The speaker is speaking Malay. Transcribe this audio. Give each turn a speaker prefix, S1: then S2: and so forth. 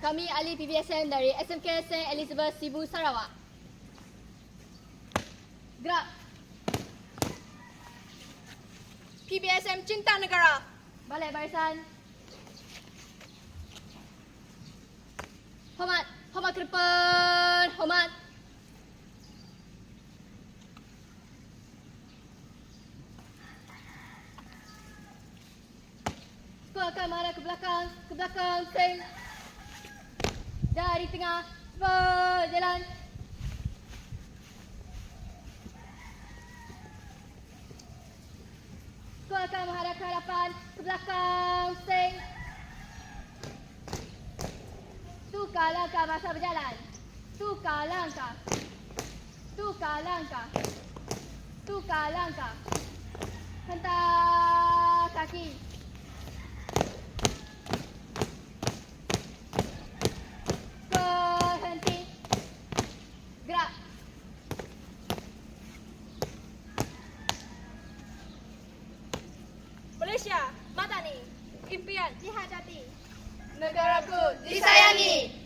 S1: Kami ahli PBSM dari SMK St. Elizabeth Sibu Sarawak. Gerak.
S2: PBSM Cinta Negara.
S1: Balik barisan. Hormat. Hormat ke depan. Hormat. Skor akan marah ke belakang. Ke belakang. Sing. Dari tengah. Berjalan. Kau akan menghadap ke hadapan, ke belakang, sing. Tukar langkah masa berjalan. Tukar langkah. Tukar langkah. Tukar langkah. Hentak
S2: Impian dihadapi.
S1: Negaraku disayangi.